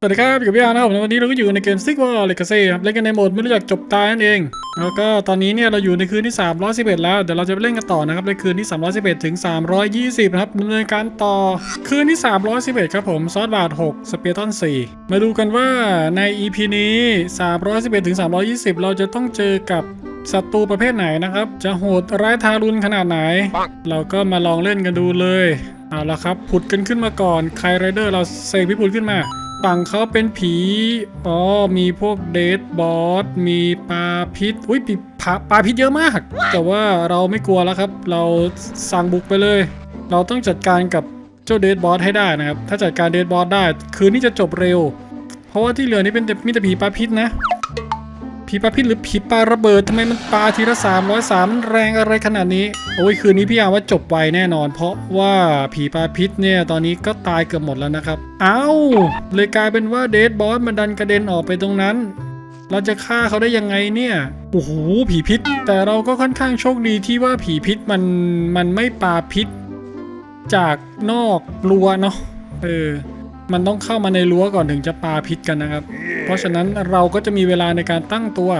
สวัสดีครับ อยู่กับพี่อาร์นะครับวันนี้เราก็อยู่ในเกมซิกวอลเลกาซีครับเล่นกันในโหมดไม่รู้จักจบตายนั่นเอง แล้วก็ตอนนี้เนี่ยเราอยู่ในคืนที่ 311 แล้ว เดี๋ยวเราจะไปเล่นกันต่อนะครับในคืนที่ 311 ถึง 320 นะครับดำเนินการต่อคืนที่ 311 ครับผมซอสบาท 6 สเปียตัน 4 มาดูกันว่าใน EP นี้ 311 ถึง 320 เราจะต้องเจอกับศัตรูประเภทไหนนะครับ จะโหดร้ายทารุณขนาดไหน เราก็มาลองเล่นกันดูเลยเอาละครับผุดกันขึ้นมาก่อนใครไรเดอร์เราเซกพี่ผุดขึ้นมา ฝั่งเขาเป็นผี อ๋อ มีพวกเดดบอส มีปลาพิษ อุ้ยปีปลาปลาพิษเยอะมาก แต่ว่าเราไม่กลัวแล้วครับ เราสั่งบุกไปเลย เราต้องจัดการกับเจ้าเดดบอสให้ได้นะครับ ถ้าจัดการเดดบอสได้ คืนนี้จะจบเร็ว เพราะว่าที่เหลือนี่เป็นมีแต่ผีปลาพิษนะ ผีปลาพิษหรือผีปลาระเบิดทำไมมันปลาทีละสามร้อยสามแรงอะไรขนาดนี้ โอ้ยคืนนี้พี่อาว่าจบไวแน่นอน เพราะว่าผีปลาพิษเนี่ยตอนนี้ก็ตายเกือบหมดแล้วนะครับ เอ้าเลยกลายเป็นว่าเดดบอสมันดันกระเด็นออกไปตรงนั้น เราจะฆ่าเขาได้ยังไงเนี่ย โอ้โหผีพิษ แต่เราก็ค่อนข้างโชคดีที่ว่าผีพิษมันมันไม่ปลาพิษ จากนอกรั้วเนาะเออ มันต้องเข้ามาในรั้วก่อนถึงจะปาพิษกันนะครับ เพราะฉะนั้นเราก็จะมีเวลาในการตั้งตัว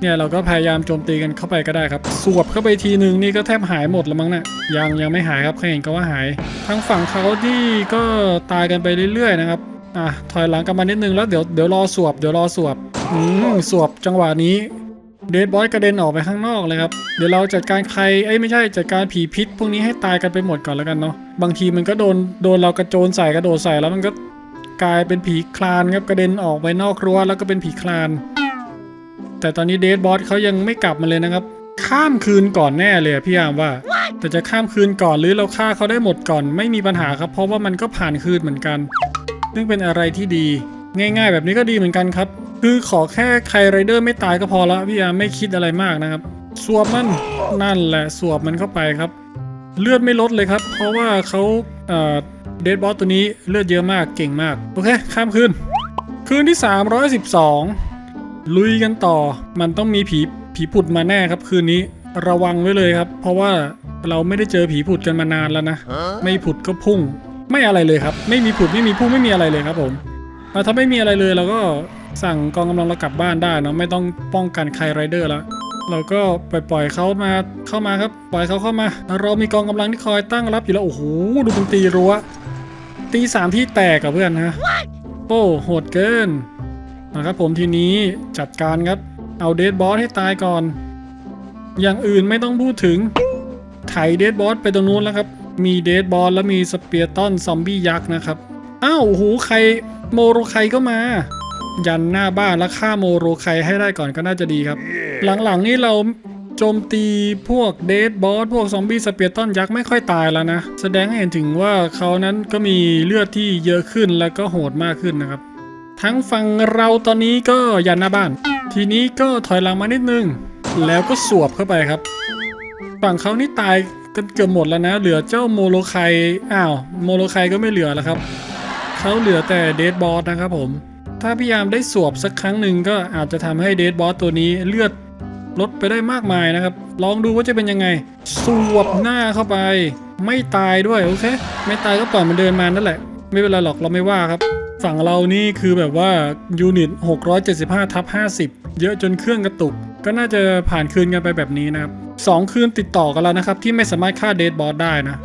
เนี่ยเราก็พยายามโจมตีกันเข้าไปก็ได้ครับ สวบเข้าไปทีนึงนี่ก็แทบหายหมดแล้วมั้งนะ่ะยังยังไม่หายครับใครเห็นก็ว่าหายทางฝั่งเขาที่ก็ตายกันไปเรื่อยๆนะครับ อะถอยหลังกลับมานิดนึงแล้วเดี๋ยวเดี๋ยวรอสวบเดี๋ยวรอสวบอืมสวบจังหวะนี้เดดบอยกระเด็นออกไปข้างนอกเลยครับ เดี๋ยวเราจัดการใครเอ้ยไม่ใช่จัดการผีพิษ พวกนี้ให้ตายกันไปหมดก่อนแล้วกันเนาะ บางทีมันก็โดนโดนเรากระโจนใส่กระโดดใส่แล้วมันก็ กลายเป็นผีคลานครับกระเด็นออกไปนอกรั้วแล้วก็เป็นผีคลาน แต่ตอนนี้เดดบอสเขายังไม่กลับมาเลยนะครับ ข้ามคืนก่อนแน่เลยพี่ยามว่า แต่จะข้ามคืนก่อนหรือเราฆ่าเขาได้หมดก่อน ไม่มีปัญหาครับ เพราะว่ามันก็ผ่านคืนเหมือนกันซึ่งเป็นอะไรที่ดี ง่าย ๆ แบบนี้ก็ดีเหมือนกันครับคือขอแค่ใครไรเดอร์ไม่ตายก็พอละพี่ยามไม่คิดอะไรมากนะครับ สวบมันนั่นแหละสวบมันเข้าไปครับ เลือดไม่ลดเลยครับ เพราะว่าเขาเอ่อ เดดบอสตัวนี้เลือดเยอะมากเก่งมาก โอเค ข้ามคืน คืนที่ 312 ลุยกันต่อ มันต้องมีผีผีผุดมาแน่ครับคืนนี้ระวังไว้เลยครับ เพราะว่าเราไม่ได้เจอผีผุดกันมานานแล้วนะ ไม่ผุดก็พุ่ง ไม่อะไรเลยครับ ไม่มีผุดไม่มีพุ่งไม่มีอะไรเลยครับผมถ้าไม่มีอะไรเลยเราก็สั่งกองกำลังเรากลับบ้านได้นะไม่ต้องป้องกันใครไรเดอร์แล้วเราก็ปล่อยปล่อยเขามาเข้ามาครับ ปล่อยเขาเข้ามา เรามีกองกำลังที่คอยตั้งรับอยู่แล้วโอ้โหดูมันตีรั้ว ตีสามที่แตกกับเพื่อนฮะโอ้โหดเกินนะครับผมทีนี้จัดการครับ เอาเดดบอสให้ตายก่อน อย่างอื่นไม่ต้องพูดถึง ไถเดดบอสไปตรงนู้นแล้วครับ มีเดดบอสแล้วมีสเปียร์ตันซอมบี้ยักษ์นะครับอ้าวโอ้โหใครโมโรไคก็มา ยันหน้าบ้านแล้วฆ่าโมโรไคให้ได้ก่อนก็น่าจะดีครับ หลังๆนี่เรา โจมตีพวกเดดบอสพวกซอมบี้สเปียร์ตันยักษ์ไม่ค่อยตายแล้วนะ แสดงให้เห็นถึงว่าเขานั้นก็มีเลือดที่เยอะขึ้นแล้วก็โหดมากขึ้นนะครับ ทั้งฝั่งเราตอนนี้ก็ยันหน้าบ้าน ทีนี้ก็ถอยหลังมานิดนึง แล้วก็สวบเข้าไปครับ ฝั่งเขานี่ตายกันเกือบหมดแล้วนะ เหลือเจ้าโมโลไคอ้าวโมโลไคก็ไม่เหลือแล้วครับเขาเหลือแต่เดดบอสนะครับผมถ้าพยายามได้สวบสักครั้งหนึ่งก็อาจจะทำให้เดดบอสตัวนี้เลือด ลดไปได้มากมายนะครับ ลองดูว่าจะเป็นยังไง สวบหน้าเข้าไป ไม่ตายด้วยโอเค ไม่ตายก็ปล่อยมันเดินมานั่นแหละ ไม่เป็นไรหรอกเราไม่ว่าครับ ฝั่งเรานี่คือแบบว่ายูนิต 675ทับ50 เยอะจนเครื่องกระตุก ก็น่าจะผ่านคืนกันไปแบบนี้นะครับสองคืนติดต่อกันแล้วนะครับ ที่ไม่สามารถฆ่าเดดบอสได้นะ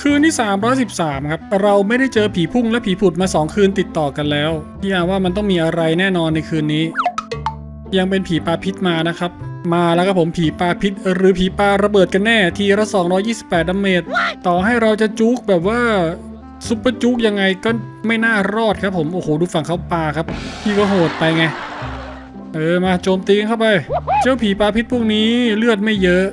คืนที่ 313 ครับ เราไม่ได้เจอผีพุ่งและผีผุดมา 2 คืนติดต่อกันแล้วพี่อาว่ามันต้องมีอะไรแน่นอนในคืนนี้ ยังเป็นผีปลาพิษมานะครับ มาแล้วครับผมผีปลาพิษ หรือผีปลาระเบิดกันแน่ทีละ 228ดาเมจต่อให้เราจะจุกแบบว่าซุปเปอร์จุกยังไงก็ไม่น่ารอดครับผมโอ้โหดูฝั่งเขาปลาครับพี่ก็โหดไปไง เออมาโจมตีเข้าไป เจ้าผีปลาพิษพวกนี้เลือดไม่เยอะ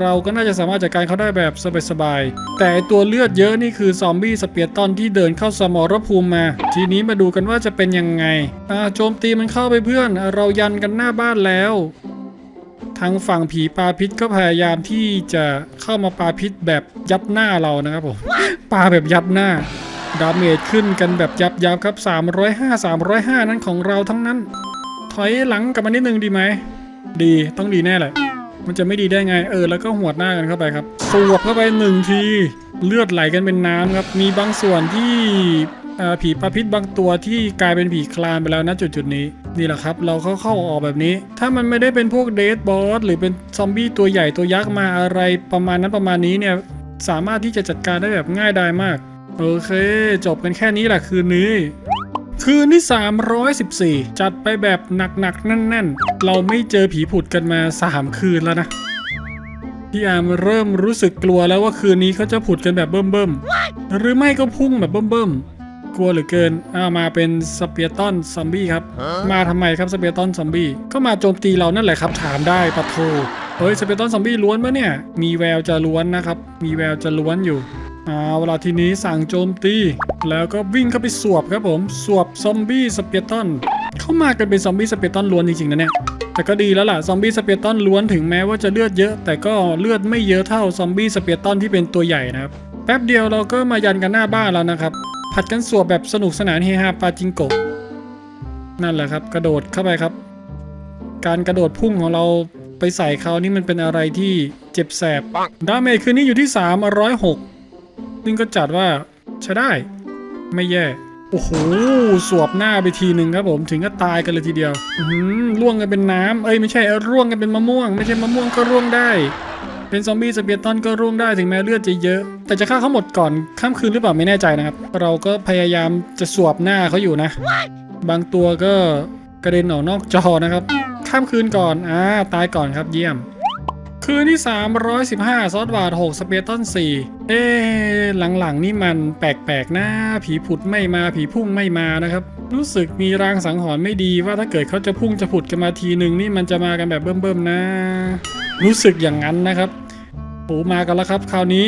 เราก็น่าจะสามารถจัดการเขาได้แบบสบายๆแต่ตัวเลือดเยอะนี่คือซอมบี้สเปียร์ตอนที่เดินเข้าสมรภูมิมา ทีนี้มาดูกันว่าจะเป็นยังไงอ่าโจมตีมันเข้าไปเพื่อน เรายันกันหน้าบ้านแล้ว ทางฝั่งผีปลาพิษก็พยายามที่จะเข้ามาปลาพิษแบบยับหน้าเรานะครับผมปลาแบบยับหน้าดาเมจขึ้นกันแบบยับยับครับ 305 305 นั้นของเราทั้งนั้น ถอยหลังกลับมานิดนึงดีไหม ดีต้องดีแน่แหละ มันจะไม่ดีได้ไงเออแล้วก็หวดหน้ากันเข้าไปครับสวบเข้าไปหนึ่งที เลือดไหลกันเป็นน้ำครับ มีบางส่วนที่ ผีปลาพิษบางตัวที่กลายเป็นผีคลานไปแล้วนะจุดจุดๆนี้ นี่แหละครับ เราเข้าเข้าออกๆแบบนี้ ถ้ามันไม่ได้เป็นพวกเดดบอสหรือเป็นซอมบี้ตัวใหญ่ตัวยักษ์มาอะไรประมาณนั้นประมาณนี้เนี่ยสามารถที่จะจัดการได้แบบง่ายดายมาก โอเค จบกันแค่นี้แหละคืนนี้ คืนที่ 314 จัดไปแบบหนักๆแน่น ๆ เราไม่เจอผีผุดกันมา 3 คืนแล้วนะพี่อามเริ่มรู้สึกกลัวแล้วว่าคืนนี้เขาจะผุดกันแบบเบิ่มๆหรือไม่ก็พุ่งแบบเบิ่มๆ กลัวเหลือเกินอ้าวมาเป็นสเปียร์ตันซอมบี้ครับ มาทำไมครับสเปียร์ตันซอมบี้ก็มาโจมตีเรานั่นแหละครับ ถามได้ปะโทเฮ้ยสเปียร์ตันซอมบี้ล้วนปะเนี่ย มีแววจะล้วนนะครับ มีแววจะล้วนอยู่เอาเวลาทีนี้สั่งโจมตี แล้วก็วิ่งเข้าไปสวบครับผมสวบซอมบี้สเปียร์ตันเข้ามากันเป็นซอมบี้สเปียร์ตันล้วนจริงๆนะเนี่ยแต่ก็ดีแล้วล่ะซอมบี้สเปียร์ตันล้วนถึงแม้ว่าจะเลือดเยอะ แต่ก็เลือดไม่เยอะเท่าซอมบี้สเปียร์ตันที่เป็นตัวใหญ่นะครับแป๊บเดียวเราก็มายันกันหน้าบ้านแล้วนะครับ ผัดกันสวบแบบสนุกสนานเฮฮาปาจิงโกะนั่นแหละครับ กระโดดเข้าไปครับ การกระโดดพุ่งของเราไปใส่เขานี่มันเป็นอะไรที่เจ็บแสบดาเมจคืนนี้อยู่ที่ 306ซึ่งก็จัดว่าใช้ได้ ไม่แย่ โอ้โห สวบหน้าไปทีหนึ่งครับผมถึงก็ตายกันเลยทีเดียว อืร่วงกันเป็นน้ำเอ้ยไม่ใช่ร่วงกันเป็นมะม่วง ไม่ใช่มะม่วงก็ร่วงได้ เป็นซอมบี้สเปียร์ตันก็ร่วงได้ถึงแม้เลือดจะเยอะ แต่จะฆ่าเขาหมดก่อนข้ามคืนหรือเปล่าไม่แน่ใจนะครับ เราก็พยายามจะสวบหน้าเขาอยู่นะ บางตัวก็กระเด็นออกนอกจอนะครับ ข้ามคืนก่อนอ่าตายก่อนครับเยี่ยม คืนที่ 315 ซอสบาท6สเปตัน4เอ๊หลังๆ นี่มันแปลกๆนะผีผุดไม่มาผีพุ่งไม่มานะครับ รู้สึกมีรางสังหรณ์ไม่ดีว่าถ้าเกิดเขาจะพุ่งจะผุดกันมาทีหนึ่งนี่มันจะมากันแบบเบิ่มๆนะ รู้สึกอย่างนั้นนะครับโอ้มากันแล้วครับ คราวนี้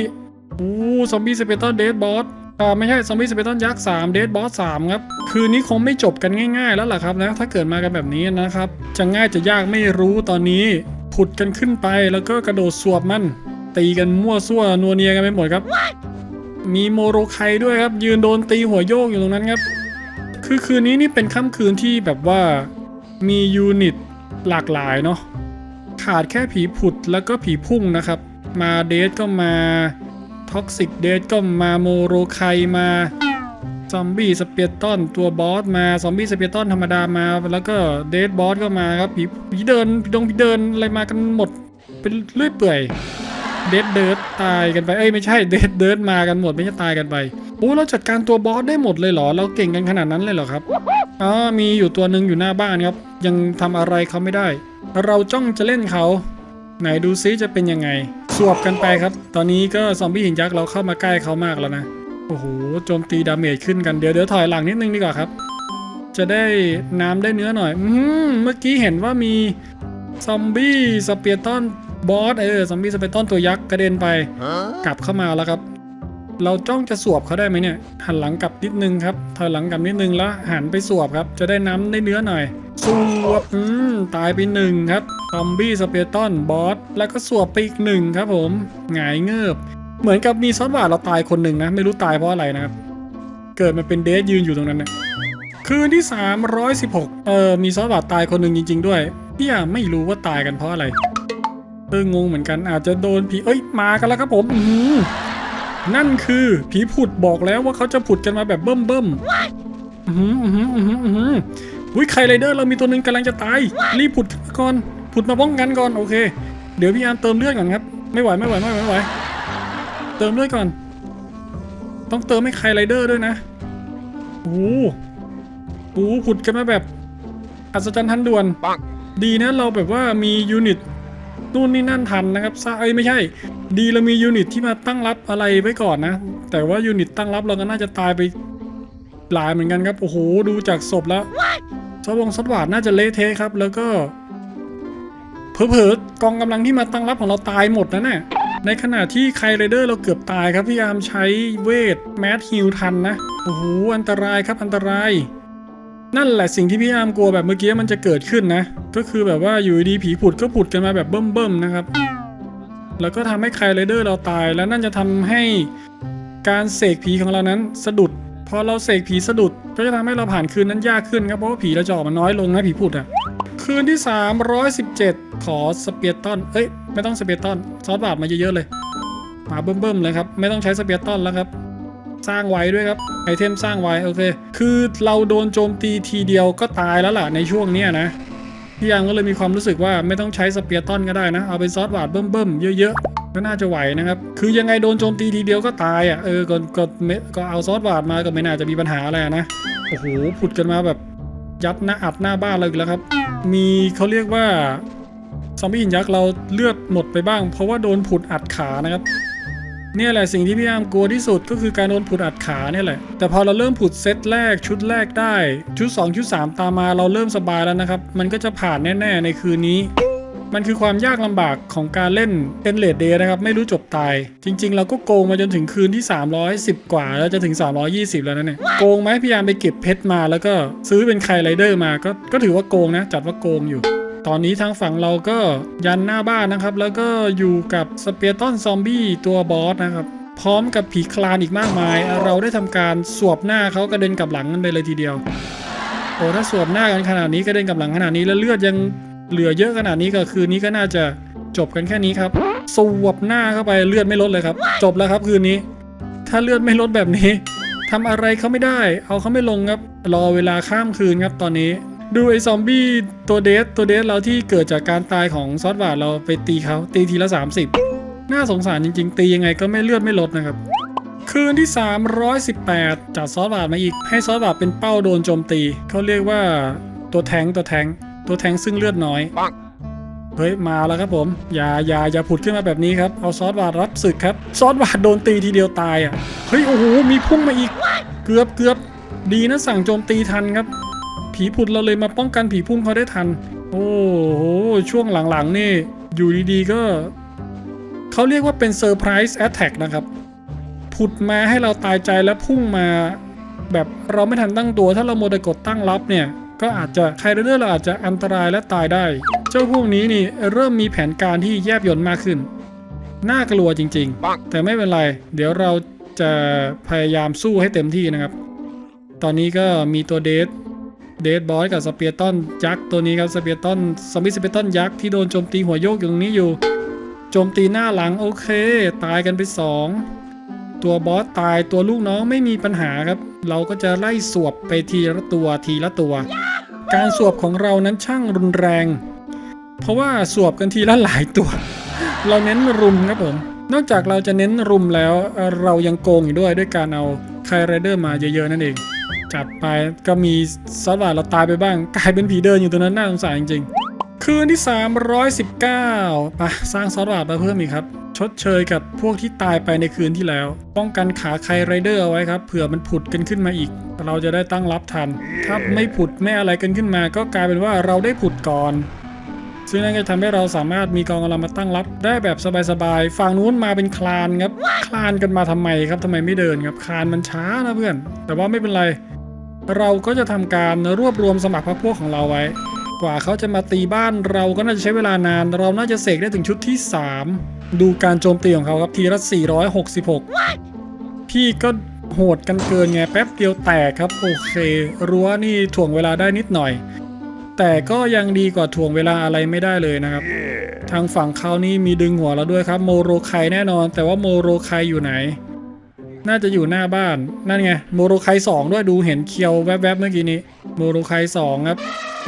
โอ้ซอมบี้สเปตันเดดบอสอ่าไม่ใช่ซอมบี้สเปตันยักษ์3เดดบอส3ครับ คืนนี้คงไม่จบกันง่าย ๆ แล้วล่ะครับนะถ้าเกิดมากันแบบนี้นะครับ จะง่ายจะยากไม่รู้ตอนนี้ ผุดกันขึ้นไปแล้วก็กระโดดสวบมัน ตีกันมั่วซั่วนัวเนียกันไปหมดครับ มีโมโรไคด้วยครับ ยืนโดนตีหัวโยกอยู่ตรงนั้นครับ คือคืนนี้นี่เป็นค่ำคืนที่แบบว่ามียูนิตหลากหลายเนาะขาดแค่ผีผุดแล้วก็ผีพุ่งนะครับ มาเดทก็มาท็อกซิกเดทก็มาโมโรไคมา ซอมบี้สเปียร์ตันตัวบอสมา ซอมบี้สเปียร์ตันธรรมดามา แล้วก็เดดบอสก็มาครับ ผีผีเดินผีดงผีเดินอะไรมากันหมด เป็นเลื่อยเปื่อย เดดเดิร์ดตายกันไป เอ้ยไม่ใช่ เดดเดิร์ดมากันหมดไม่ใช่ตายกันไปโอ้เราจัดการตัวบอสได้หมดเลยเหรอ เราเก่งกันขนาดนั้นเลยเหรอครับอ๋อมีอยู่ตัวหนึ่งอยู่หน้าบ้านครับ ยังทำอะไรเขาไม่ได้ เราจ้องจะเล่นเขาไหนดูซิจะเป็นยังไง สวบกันไปครับ ตอนนี้ก็ซอมบี้หินยักษ์เราเข้ามาใกล้เขามากแล้วนะ โอ้โหโจมตีดาเมจขึ้นกันเดี๋ยวเดี๋ยวถอยหลังนิดนึงดีกว่าครับ จะได้น้ำได้เนื้อหน่อยอืมเมื่อกี้เห็นว่ามีซอมบี้สเปียร์ตันบอสเออซอมบี้สเปียร์ตันตัวยักษ์กระเด็นไป กลับเข้ามาแล้วครับ เราจ้องจะสวบเขาได้ไหมเนี่ย หันหลังกลับนิดนึงครับถอยหลังกลับนิดนึงแล้วหันไปสวบครับ จะได้น้ำได้เนื้อหน่อยสวบอืมตายไปหนึ่งครับซอมบี้สเปียร์ตันบอสแล้วก็สวบไปอีกหนึ่งครับผมหงายเงือบ เหมือนกับมีซอสหวานเราตายคนหนึ่งนะ ไม่รู้ตายเพราะอะไรนะครับ เกิดมาเป็นเดสยืนอยู่ตรงนั้นนะคืนที่ 316 เออมีซอสหวานตายคนหนึ่งจริง ๆ ด้วยพี่อะไม่รู้ว่าตายกันเพราะอะไรเอองงเหมือนกันอาจจะโดนผีเอ้ยมากันแล้วครับผมอืนั่นคือผีผุดบอกแล้วว่าเขาจะผุดกันมาแบบเบิ่มเบิ่มอือหืออือหืออือหืออือหืออุ้ยไคไรเดอร์เรามีตัวหนึ่งกำลังจะตาย รีบผุดก่อนผุดมาป้องกันก่อนโอเค เดี๋ยวพี่อาร์มเติมเลือดก่อนครับ ไม่ไหวไม่ไหวไม่ไหวไม่ไหว เติมด้วยก่อน ต้องเติมให้ใครไรเดอร์ด้วยนะโอ้โหโอ้โหผุดกันมาแบบ อัศจรรย์ทันด่วนดีนะเราแบบว่ามียูนิตนู่นนี่นั่นทันนะครับซะเอ้ยไม่ใช่ ดีเรามียูนิตที่มาตั้งรับอะไรไว้ก่อนนะ แต่ว่ายูนิตตั้งรับเราก็น่าจะตายไปหลายเหมือนกันครับ โอ้โห ดูจากศพแล้วสวงสวัสดน่าจะเละเทะครับ แล้วก็เผลอๆกองกำลังที่มาตั้งรับของเราตายหมดนะเนี่ย ในขณะที่ไคไรเดอร์เราเกือบตายครับพี่ยามใช้เวทแมทฮิลทันนะ โอ้โห อันตรายครับอันตราย นั่นแหละสิ่งที่พี่ยามกลัวแบบเมื่อกี้มันจะเกิดขึ้นนะ ก็คือแบบว่าอยู่ดีผีผุดก็ผุดกันมาแบบเบิ่มๆนะครับ แล้วก็ทำให้ไคไรเดอร์เราตาย แล้วนั่นจะทำให้การเสกผีของเรานั้นสะดุด พอเราเสกผีสะดุด ก็จะทำให้เราผ่านคืนนั้นยากขึ้นครับเพราะว่าผีเราจะออกมาน้อยลงนะผีผุดอะคืนที่ 317 ขอสเปียร์ตันเอ้ย ไม่ต้องสเปียร์ตันซอสบาดมาเยอะๆเลยมาเบิ่มๆเลยครับ ไม่ต้องใช้สเปียร์ตันแล้วครับ สร้างไว้ด้วยครับไอเทมสร้างไว้โอเค คือเราโดนโจมตีทีเดียวก็ตายแล้วล่ะในช่วงเนี้ยนะพี่ยามก็เลยมีความรู้สึกว่าไม่ต้องใช้สเปียร์ตันก็ได้นะ เอาเป็นซอสหวาดเบิ่มๆเยอะๆก็น่าจะไหวนะครับ คือยังไงโดนโจมตีทีเดียวก็ตายอะเออก็ก็ก็เอาซอสหวาดมาก็ไม่น่าจะมีปัญหาอะไรนะโอ้โหผุดกันมาแบบยัดหน้าอัดหน้าบ้านเราอีกแล้วครับ มีเขาเรียกว่า อมบี้หินยักษ์เราเลือดหมดไปบ้าง เพราะว่าโดนผุดอัดขานะครับเนี่ยแหละสิ่งที่พี่ยามกลัวที่สุดก็คือการโดนผุดอัดขาเนี่ยแหละ แต่พอเราเริ่มผุดเซตแรกชุดแรกได้ ชุด 2 ชุด 3 ตามมาเราเริ่มสบายแล้วนะครับ มันก็จะผ่านแน่ ๆ ในคืนนี้ มันคือความยากลำบากของการเล่นเป็นเลดเดย์นะครับ ไม่รู้จบตาย จริง ๆ เราก็โกงมาจนถึงคืนที่ 310 กว่า แล้วจะถึง 320 แล้วนะเนี่ยโกงไหมพยายามไปเก็บเพชรมาแล้วก็ซื้อเป็นไคไรเดอร์มาก็ก็ถือว่าโกงนะ จัดว่าโกงอยู่ ตอนนี้ทางฝั่งเราก็ยันหน้าบ้านนะครับ แล้วก็อยู่กับสเปียร์ตันซอมบี้ตัวบอสนะครับ พร้อมกับผีคลานอีกมากมาย เราได้ทำการสวบหน้าเขากระเด็นกลับหลังกันไปเลยทีเดียวโอ้ถ้าสวบหน้ากันขนาดนี้กระเด็นกลับหลังขนาดนี้แล้วเลือดยังเหลือเยอะขนาดนี้ก็คืนนี้ก็น่าจะจบกันแค่นี้ครับ สวบหน้าเข้าไปเลือดไม่ลดเลยครับ จบแล้วครับคืนนี้ ถ้าเลือดไม่ลดแบบนี้ทำอะไรเขาไม่ได้ เอาเขาไม่ลงครับ รอเวลาข้ามคืนครับตอนนี้ ดูไอ้ซอมบี้ตัวเดสตัวเดสเราที่เกิดจากการตายของซอสบาดเราไปตีเขาตีทีละ 30 น่าสงสารจริง ๆ ตียังไงก็ไม่เลือดไม่ลดนะครับ คืนที่ 318 จัดซอสบาดมาอีก ให้ซอสบาดเป็นเป้าโดนโจมตี เขาเรียกว่าตัวแทงค์ตัวแทงค์ตัวแทงค์ซึ่งเลือดน้อยเฮ้ยมาแล้วครับผมอย่าอย่าอย่าผุดขึ้นมาแบบนี้ครับเอาซอสบาดรับศึกครับซอสบาดโดนตีทีเดียวตายอะเฮ้ยโอ้โหมีพุ่งมาอีก เกือบเกือบดีนะสั่งโจมตีทันครับ ผีผุดเราเลยมาป้องกันผีพุ่งเขาได้ทัน โอ้โหช่วงหลังๆนี่ อยู่ดีๆก็ เขาเรียกว่าเป็นเซอร์ไพรส์แอตแทกนะครับ ผุดมาให้เราตายใจแล้วพุ่งมา แบบเราไม่ทันตั้งตัว ถ้าเราโมวแต่กดตั้งรับเนี่ย ก็อาจจะใครเรื่อยๆเราอาจจะอันตรายและตายได้ เจ้าพวกนี้นี่เริ่มมีแผนการที่แยบยลมากขึ้นน่ากลัวจริง ๆ แต่ไม่เป็นไร เดี๋ยวเราจะพยายามสู้ให้เต็มที่นะครับ ตอนนี้ก็มีตัวเดท เดทบอยกับสเปียร์ตันยักษ์ตัวนี้ครับสเปียร์ตันซอมบี้สเปียร์ตันยักษ์ที่โดนโจมตีหัวโยกอยู่ตรงนี้อยู่ โจมตีหน้าหลังโอเค ตายกันไปสองตัวบอสตายตัวลูกน้องไม่มีปัญหาครับ เราก็จะไล่สวบไปทีละตัวทีละตัว การสวบของเรานั้นช่างรุนแรง เพราะว่าสวบกันทีละหลายตัว เราเน้นรุมครับผมนอกจากเราจะเน้นรุมแล้วเรายังโกงอีกด้วยด้วยการเอาไคไรเดอร์มาเยอะๆนั่นเอง จัดไปก็มีซอสหวานเราตายไปบ้าง กลายเป็นผีเดินอยู่ตรงนั้นน่าสงสารจริงๆ คืนที่ 319ไปสร้างซอสหวานมาเพิ่มอีกครับ ชดเชยกับพวกที่ตายไปในคืนที่แล้ว ป้องกันขาไครไรเดอร์เอาไว้ครับเผื่อมันผุดกันขึ้นมาอีก เราจะได้ตั้งรับทัน ถ้าไม่ผุดไม่อะไรกันขึ้นมา ก็กลายเป็นว่าเราได้ผุดก่อนซึ่งนั่นก็ทำให้เราสามารถมีกองกำลังมาตั้งรับได้แบบสบายๆ ฝั่งนู้นมาเป็นคลานครับ คลานกันมาทำไมครับทำไมไม่เดินครับ คลานมันช้านะเพื่อน แต่ว่าไม่เป็นไร เราก็จะทำการรวบรวมสมัครพรรคพวกของเราไว้ กว่าเขาจะมาตีบ้านเราก็น่าจะใช้เวลานาน เราน่าจะเสกได้ถึงชุดที่ 3 ดูการโจมตีของเขาครับทีละ 466 พี่ก็โหดกันเกินไงแป๊บเดียวแตกครับ โอเค รั้วนี่ถ่วงเวลาได้นิดหน่อย แต่ก็ยังดีกว่าถ่วงเวลาอะไรไม่ได้เลยนะครับทางฝั่งเขานี่มีดึงหัวเราด้วยครับโมโรไคแน่นอน แต่ว่าโมโรไคอยู่ไหน น่าจะอยู่หน้าบ้าน นั่นไงโมโรไคสองด้วยดูเห็นเคียวแวบๆเมื่อกี้นี้โมโรไคสองครับ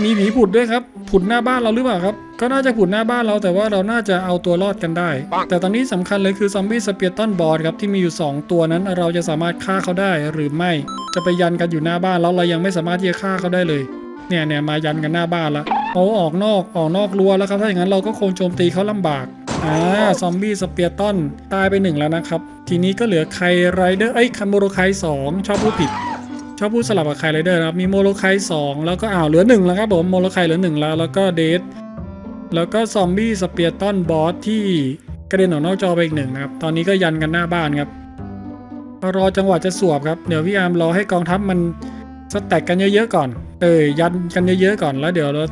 มีผีผุดด้วยครับ ผุดหน้าบ้านเราหรือเปล่าครับ ก็น่าจะผุดหน้าบ้านเราแต่ว่าเราน่าจะเอาตัวรอดกันได้ แต่ตอนนี้สำคัญเลยคือซอมบี้สเปียร์ตันบอสครับที่มีอยู่ 2 ตัวนั้นเราจะสามารถฆ่าเขาได้หรือไม่ จะไปยันกันอยู่หน้าบ้านแล้วเรายังไม่สามารถที่จะฆ่าเขาได้เลย เนี่ยเนี่ยมายันกันหน้าบ้านละเอาออกนอกออกนอกรั้วแล้วครับถ้าอย่างนั้นเราก็คงโจมตีเขาลำบาก อ่าซอมบี้สเปียร์ตันตายไปหนึ่งแล้วนะครับ ทีนี้ก็เหลือไคไรเดอร์เอ้ยคัมโบโรไคสองชอบพูดผิด ชอบพูดสลับกับไคไรเดอร์นะครับ มีโมโลไคสองแล้วก็อ้าวเหลือหนึ่งแล้วครับผมโมโลไคเหลือหนึ่งแล้วแล้วก็เดทแล้วก็ซอมบี้สเปียร์ตันบอสที่กระเด็นออกนอกจอไปอีกหนึ่งนะครับ ตอนนี้ก็ยันกันหน้าบ้านครับรอจังหวะจะสวบครับ เดี๋ยวพี่อาร์มรอให้กองทัพมันสแต็กกันเยอะๆก่อน เออยันกันเยอะๆก่อนแล้วเดี๋ยวเรา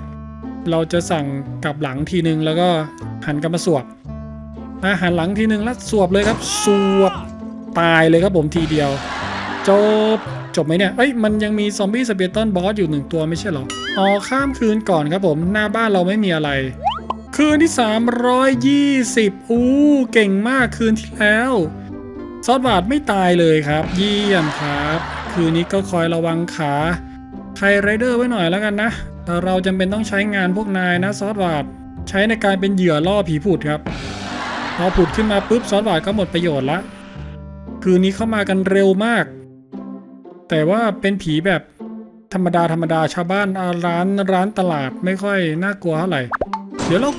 เราจะสั่งกลับหลังทีนึงแล้วก็หันกลับมาสวบอะหันหลังทีนึงแล้วสวบเลยครับ สวบตายเลยครับผมทีเดียว จบจบไหมเนี่ย เอ้ย มันยังมีซอมบี้สเปียร์ตันบอสอยู่หนึ่งตัวไม่ใช่หรอ อ๋อ ข้ามคืนก่อนครับผม หน้าบ้านเราไม่มีอะไร คืนที่ 320 อู้ เก่งมากคืนที่แล้ว ซอสบาดไม่ตายเลยครับ เยี่ยมครับ คืนนี้ก็คอยระวังขาไทไรเดอร์ไว้หน่อยแล้วกันนะ แต่เราจำเป็นต้องใช้งานพวกนายนะซอสบาดใช้ในการเป็นเหยื่อล่อผีผุดครับ พอผุดขึ้นมาปุ๊บซอสบาดก็หมดประโยชน์ละ คืนนี้เข้ามากันเร็วมาก แต่ว่าเป็นผีแบบธรรมดาธรรมดาชาวบ้านร้านร้านตลาดไม่ค่อยน่ากลัวเท่าไหร่ เดี๋ยวเรา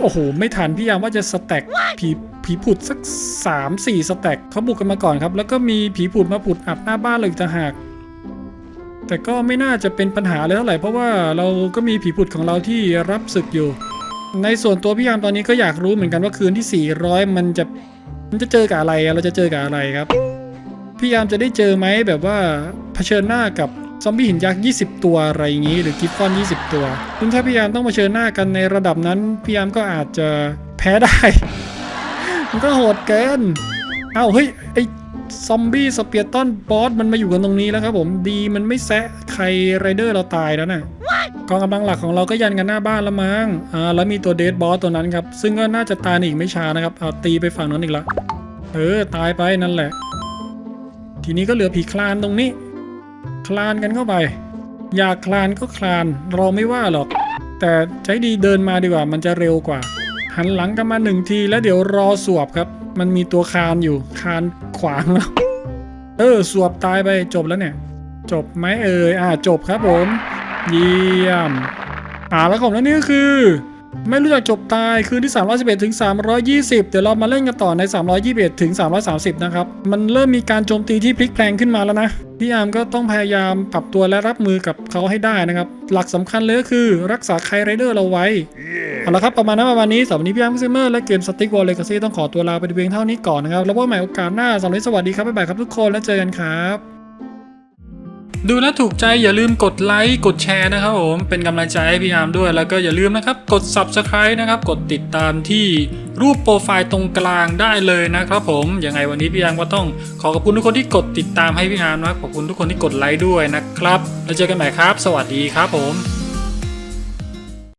โอ้โห ไม่ทันพี่ยามว่าจะสแต็กผีผีผุดสักสามสี่สแต็กเขาบุกกันมาก่อนครับ แล้วก็มีผีผุดมาผุดอัดหน้าบ้านเลยต่างหาก แต่ก็ไม่น่าจะเป็นปัญหาเลยเท่าไหร่เพราะว่าเราก็มีผีผุดของเราที่รับศึกอยู่ ในส่วนตัวพี่ยามตอนนี้ก็อยากรู้เหมือนกันว่าคืนที่ 400 มันจะมันจะเจอกับอะไรเราจะเจอกับอะไรครับ พี่ยามจะได้เจอไหมแบบว่าเผชิญหน้ากับซอมบี้หินยักษ์ 20 ตัวอะไรอย่างนี้ หรือกิฟฟอน 20 ตัวซึ่งถ้าพี่ยามต้องเผชิญหน้ากันในระดับนั้น พี่ยามก็อาจจะแพ้ได้ มันก็โหดเกิน เอ้าเฮ้ยไอ ซอมบี้สเปียร์ตันบอสมันมาอยู่กันตรงนี้แล้วครับผมดีมันไม่แซะใครไรเดอร์เราตายแล้วน่ะกองกำลังหลักของเราก็ยันกันหน้าบ้านแล้วมั้งอ่าแล้วมีตัวเดดบอสตัวนั้นครับ ซึ่งก็น่าจะตายในอีกไม่ช้านะครับเอาตีไปฝั่งนั้นอีกละเออตายไปนั่นแหละ ทีนี้ก็เหลือผีคลานตรงนี้ คลานกันเข้าไป อยากคลานก็คลานเราไม่ว่าหรอก แต่ใช้ดีเดินมาดีกว่ามันจะเร็วกว่า หันหลังกันมาหนึ่งทีแล้วเดี๋ยวรอสวบครับ มันมีตัวคานอยู่คานขวางแล้วเออสวบตายไปจบแล้วเนี่ย จบไหมเอ่ยอ่าจบครับผม เยี่ยมอ่าแล้วผมแล้วนี่ก็คือ ไม่รู้จักจบตายคืนที่ 311ถึง320 เดี๋ยวเรามาเล่นกันต่อใน 321ถึง330 นะครับ มันเริ่มมีการโจมตีที่พลิกแพลงขึ้นมาแล้วนะพี่อาร์มก็ต้องพยายามปรับตัวและรับมือกับเขาให้ได้นะครับ หลักสำคัญเลยก็คือรักษาไคไรเดอร์เราไว้ เอาละครับประมาณนั้นประมาณนี้สำหรับวันนี้พี่อมซิเมอร์และเกมสติ๊กวอลเลกาซีต้องขอตัวลาไปเพียงเท่านี้ก่อนนะครับแล้วพบใหม่โอกาสหน้าสำหรับนี้สวัสดีครับบ๊ายบายครับทุกคนแล้วเจอกันครับดูแลวถูกใจอย่าลืมกดไลค์กดแชร์นะครับผมเป็นกำลังใจให้พี่อาร์มด้วยแล้วก็อย่าลืมนะครับกด Subscribe นะครับกดติดตามที่รูปโปรไฟล์ตรงกลางได้เลยนะครับผมยังไงวันนี้พี่อาร์มก็ต้องขอขอบคุณทุกคนที่กดติดตามให้พี่อาร์มนะขอบคุณทุกคนที่กดไลค์ด้วยนะครับแล้วเจอกันใหม่ครับ สวัสดีครับผม